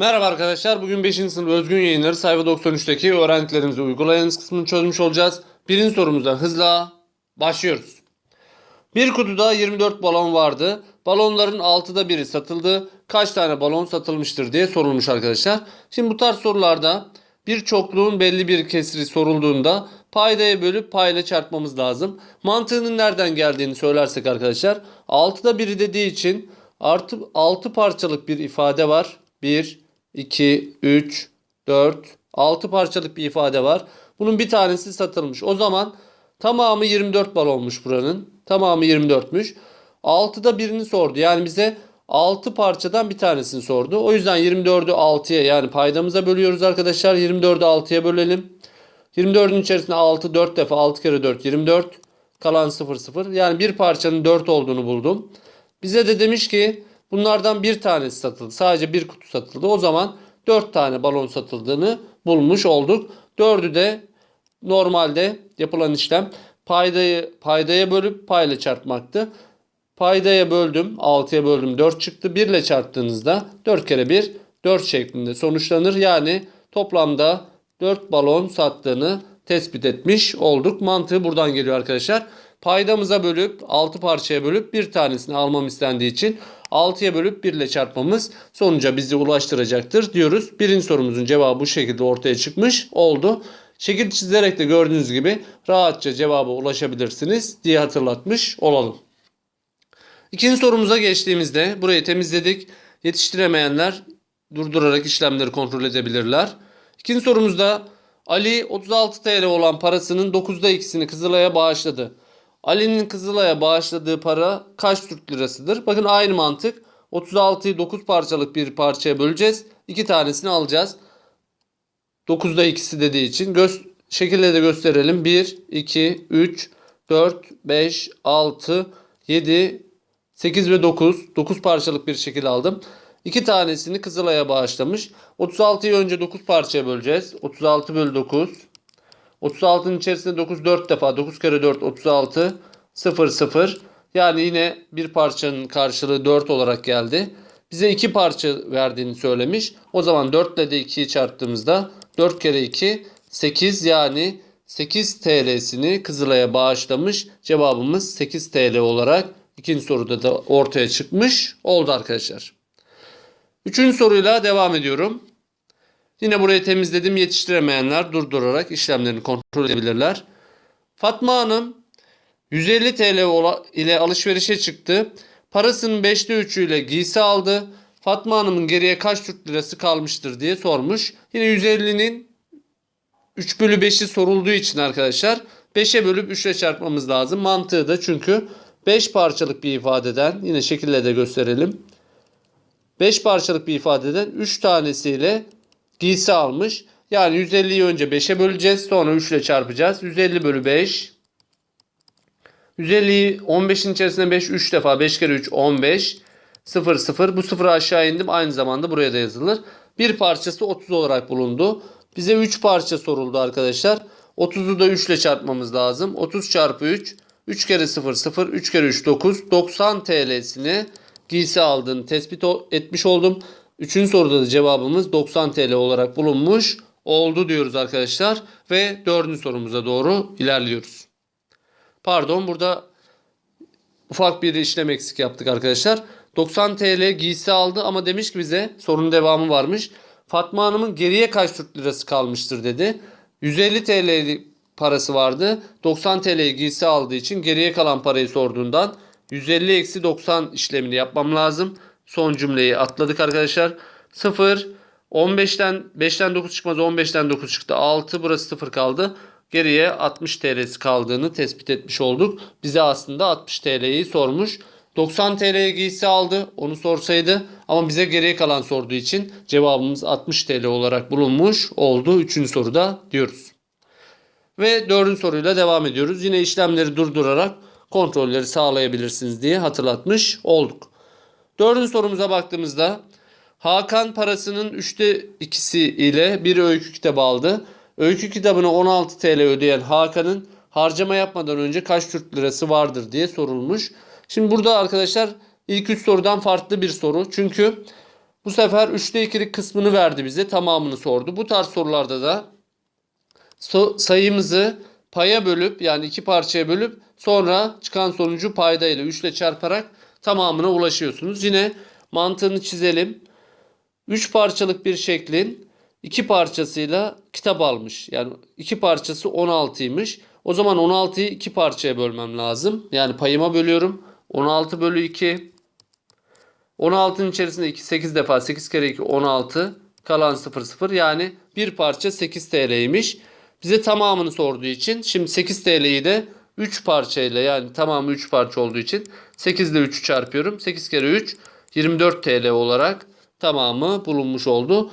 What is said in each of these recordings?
Merhaba arkadaşlar. Bugün 5. sınıf özgün yayınları sayfa 93'teki öğrendiklerimizi uygulayınız kısmını çözmüş olacağız. Birinci sorumuza hızla başlıyoruz. Bir kutuda 24 balon vardı. Balonların 6'da biri satıldı. Kaç tane balon satılmıştır diye sorulmuş arkadaşlar. Şimdi bu tarz sorularda bir çokluğun belli bir kesiri sorulduğunda paydaya bölüp payla çarpmamız lazım. Mantığının nereden geldiğini söylersek arkadaşlar 6'da biri dediği için artı 6 parçalık bir ifade var. 1, 2, 3, 4, 6 parçalık bir ifade var. Bunun bir tanesi satılmış. O zaman tamamı 24 balonmuş buranın. Tamamı 24'müş. 6'da birini sordu. Yani bize 6 parçadan bir tanesini sordu. O yüzden 24'ü 6'ya yani paydamıza bölüyoruz arkadaşlar. 24'ü 6'ya bölelim. 24'ün içerisinde 6 4 defa 6 kere 4 24. Kalan 0 0. Yani bir parçanın 4 olduğunu buldum. Bize de demiş ki bunlardan bir tanesi satıldı. Sadece bir kutu satıldı. O zaman 4 tane balon satıldığını bulmuş olduk. 4'ü de normalde yapılan işlem paydayı paydaya bölüp payla çarpmaktı. Paydaya böldüm 6'ya böldüm 4 çıktı. 1 ile çarptığınızda 4 kere 1 4 şeklinde sonuçlanır. Yani toplamda 4 balon sattığını tespit etmiş olduk. Mantığı buradan geliyor arkadaşlar. Paydamıza bölüp 6 parçaya bölüp bir tanesini almam istendiği için 6'ya bölüp 1 ile çarpmamız sonuca bizi ulaştıracaktır diyoruz. Birinci sorumuzun cevabı bu şekilde ortaya çıkmış oldu. Şekil çizerek de gördüğünüz gibi rahatça cevaba ulaşabilirsiniz diye hatırlatmış olalım. İkinci sorumuza geçtiğimizde burayı temizledik. Yetiştiremeyenler durdurarak işlemleri kontrol edebilirler. İkinci sorumuzda Ali 36 TL olan parasının 9'da ikisini Kızılay'a bağışladı. Ali'nin Kızılay'a bağışladığı para kaç Türk lirasıdır? Bakın aynı mantık. 36'yı 9 parçalık bir parçaya böleceğiz. 2 tanesini alacağız. 9'da ikisi dediği için göz şekilde de gösterelim. 1, 2, 3, 4, 5, 6, 7, 8 ve 9. 9 parçalık bir şekil aldım. 2 tanesini Kızılay'a bağışlamış. 36'yı önce 9 parçaya böleceğiz. 36 bölü 9. 36'nın içerisinde 9 4 defa. 9 kere 4 36. 0 0. Yani yine bir parçanın karşılığı 4 olarak geldi. Bize 2 parça verdiğini söylemiş. O zaman 4 ile de 2'yi çarptığımızda 4 kere 2 8 yani 8 TL'sini Kızılay'a bağışlamış. Cevabımız 8 TL olarak ikinci soruda da ortaya çıkmış oldu arkadaşlar. Üçüncü soruyla devam ediyorum. Yine burayı temizledim. Yetiştiremeyenler durdurarak işlemlerini kontrol edebilirler. Fatma Hanım 150 TL ile alışverişe çıktı. Parasının 5'te 3'ü ile giysi aldı. Fatma Hanım'ın geriye kaç Türk lirası kalmıştır diye sormuş. Yine 150'nin 3 bölü 5'i sorulduğu için arkadaşlar 5'e bölüp 3 ile çarpmamız lazım. Mantığı da çünkü 5 parçalık bir ifadeden yine şekilde de gösterelim. 5 parçalık bir ifadeden 3 tanesiyle giysi almış. Yani 150'yi önce 5'e böleceğiz. Sonra 3 ile çarpacağız. 150 bölü 5. 150'yi 15'in içerisinde 5 3 defa. 5 kere 3 15. 0 0. Bu sıfırı aşağı indim. Aynı zamanda buraya da yazılır. Bir parçası 30 olarak bulundu. Bize 3 parça soruldu arkadaşlar. 30'u da 3 ile çarpmamız lazım. 30 çarpı 3. 3 kere 0 0. 3 kere 3 9. 90 TL'sini giysi aldığını tespit etmiş oldum. Üçüncü soruda da cevabımız 90 TL olarak bulunmuş oldu diyoruz arkadaşlar. Ve dördüncü sorumuza doğru ilerliyoruz. Pardon burada ufak bir işlem eksik yaptık arkadaşlar. 90 TL giysi aldı ama demiş ki bize sorunun devamı varmış. Fatma Hanım'ın geriye kaç Türk lirası kalmıştır dedi. 150 TL parası vardı. 90 TL giysi aldığı için geriye kalan parayı sorduğundan 150 eksi 90 işlemini yapmam lazım. Son cümleyi atladık arkadaşlar. 0 15'ten 5'ten 9 çıkmaz 15'ten 9 çıktı. 6 burası 0 kaldı. Geriye 60 TL'si kaldığını tespit etmiş olduk. Bize aslında 60 TL'yi sormuş. 90 TL'ye giysi aldı. Onu sorsaydı ama bize geriye kalan sorduğu için cevabımız 60 TL olarak bulunmuş oldu. Üçüncü soruda diyoruz. Ve dördüncü soruyla devam ediyoruz. Yine işlemleri durdurarak kontrolleri sağlayabilirsiniz diye hatırlatmış olduk. Dördüncü sorumuza baktığımızda Hakan parasının üçte ikisi ile bir öykü kitabı aldı. Öykü kitabını 16 TL ödeyen Hakan'ın harcama yapmadan önce kaç Türk lirası vardır diye sorulmuş. Şimdi burada arkadaşlar ilk üç sorudan farklı bir soru. Çünkü Bu sefer 3'te 2'lik kısmını verdi bize. Tamamını sordu. Bu tarz sorularda da sayımızı paya bölüp yani iki parçaya bölüp sonra çıkan sonucu payda ile 3 ile çarparak tamamına ulaşıyorsunuz. Yine mantığını çizelim. 3 parçalık bir şeklin iki parçasıyla kitap almış. Yani iki parçası 16'ymış. O zaman 16'yı iki parçaya bölmem lazım. Yani payıma bölüyorum. 16 bölü 2. 16'nın içerisinde 2, 8 defa 8 kere 2 16. Kalan 0 0 yani bir parça 8 TL'ymiş. Bize tamamını sorduğu için şimdi 8 TL'yi de 3 parçayla yani tamamı 3 parça olduğu için 8 ile 3'ü çarpıyorum. 8 kere 3 24 TL olarak tamamı bulunmuş oldu.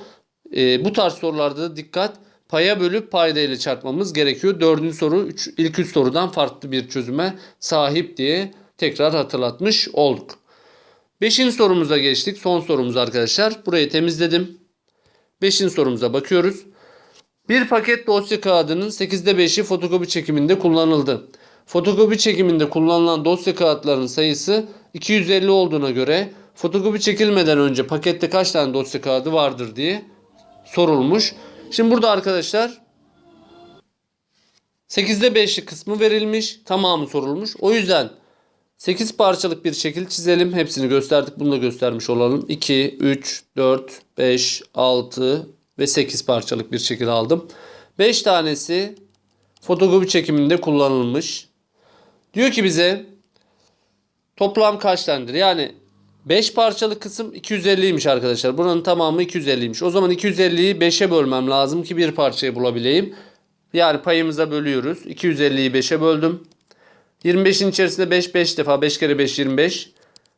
Ee, bu tarz sorularda da dikkat paya bölüp payda ile çarpmamız gerekiyor. Dördüncü soru üç, ilk üç sorudan farklı bir çözüme sahip diye tekrar hatırlatmış olduk. Beşinci sorumuza geçtik. Son sorumuz arkadaşlar. Burayı temizledim. Beşinci sorumuza bakıyoruz. Bir paket dosya kağıdının 8'de 5'i fotokopi çekiminde kullanıldı. Fotokopi çekiminde kullanılan dosya kağıtlarının sayısı 250 olduğuna göre fotokopi çekilmeden önce pakette kaç tane dosya kağıdı vardır diye sorulmuş. Şimdi burada arkadaşlar 8'de 5'li kısmı verilmiş. Tamamı sorulmuş. O yüzden 8 parçalık bir şekil çizelim. Hepsini gösterdik. Bunu da göstermiş olalım. 2, 3, 4, 5, 6 ve 8 parçalık bir şekil aldım. 5 tanesi fotokopi çekiminde kullanılmış. Diyor ki bize toplam kaç tanedir? Yani 5 parçalık kısım 250'ymiş arkadaşlar. Buranın tamamı 250'ymiş. O zaman 250'yi 5'e bölmem lazım ki bir parçayı bulabileyim. Yani payımıza bölüyoruz. 250'yi 5'e böldüm. 25'in içerisinde 5 5 defa 5 kere 5 25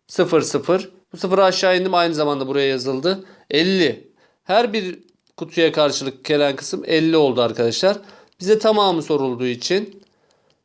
0 0. Bu sıfırı aşağı indim aynı zamanda buraya yazıldı. 50. Her bir kutuya karşılık gelen kısım 50 oldu arkadaşlar. Bize tamamı sorulduğu için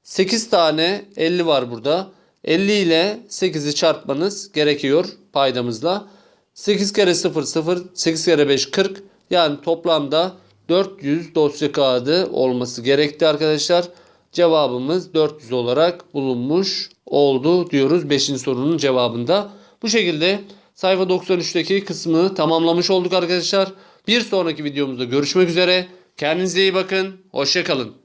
8 tane 50 var burada. 50 ile 8'i çarpmanız gerekiyor paydamızla. 8 kere 0 0, 8 kere 5 40. Yani toplamda 400 dosya kağıdı olması gerekti arkadaşlar. Cevabımız 400 olarak bulunmuş oldu diyoruz 5. sorunun cevabında. Bu şekilde sayfa 93'teki kısmı tamamlamış olduk arkadaşlar. Bir sonraki videomuzda görüşmek üzere. Kendinize iyi bakın. Hoşçakalın.